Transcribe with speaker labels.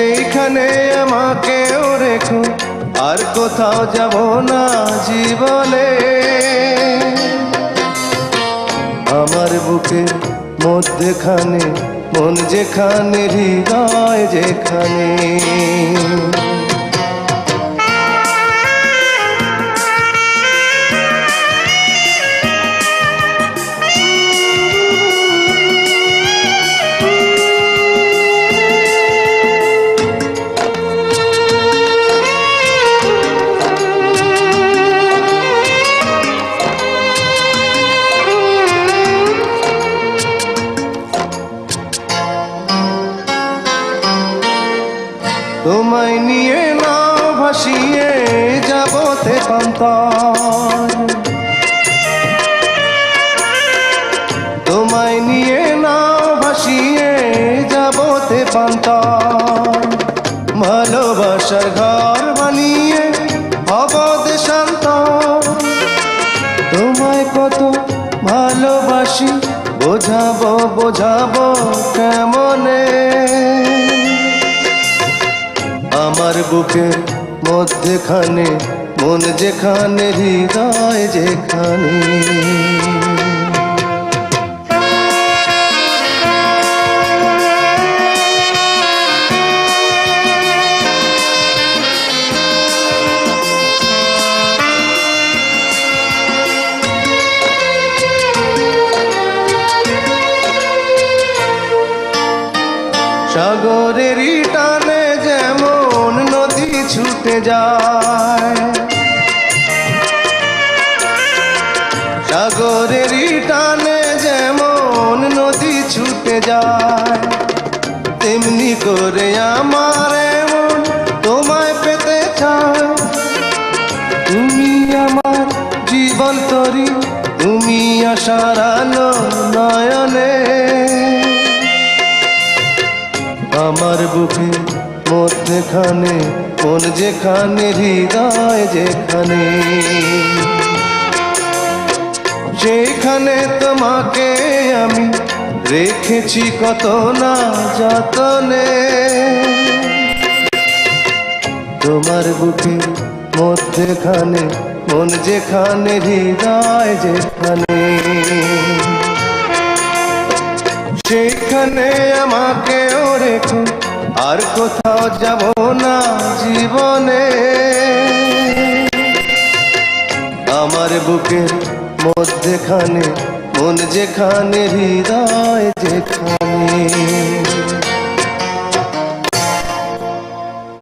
Speaker 1: সেইখানে আমাকেও রেখো। আর কোথাও যাব না জীবনে। আমার বুকে মধ্যেখানে, মন যেখানে, হৃদয় যেখানে। তোমায় নিয়ে নাও ভাসিয়ে যাবতে পান্তর তোমায় নিয়ে নাও ভাসিয়ে যাবতে পান্তর ভালোবাসার ঘর বানিয়ে হব দেশান্তর তোমায় কত ভালোবাসি, বোঝাবো বোঝাবো কেমনে? আমার বুকের মধ্যেখানে মন যেখানে হৃদয় যেখানে। সাগরেরই টানে ছুটে যায়। সাগরেরই টানে যেমন নদী ছুটে যায়, তেমনি করে আমার তোমায় পেতে চায় তুমি আমার জীবন তরি, তুমি আলো নয়নে। আমার বুকে মধ্যেখানে, মন যেখানে, হৃদয় যেখানে। সেখানে তোমাকে আমি রেখেছি কত না যতনে। তোমার বুকে মধ্যেখানে, মন যেখানে, হৃদয় যেখানে। সেখানে আমাকেও রেখো আর কোথাও যাব না জীবনে। আমার বুকের মধ্যেখানে মন যেখানে হৃদয় যেখানে।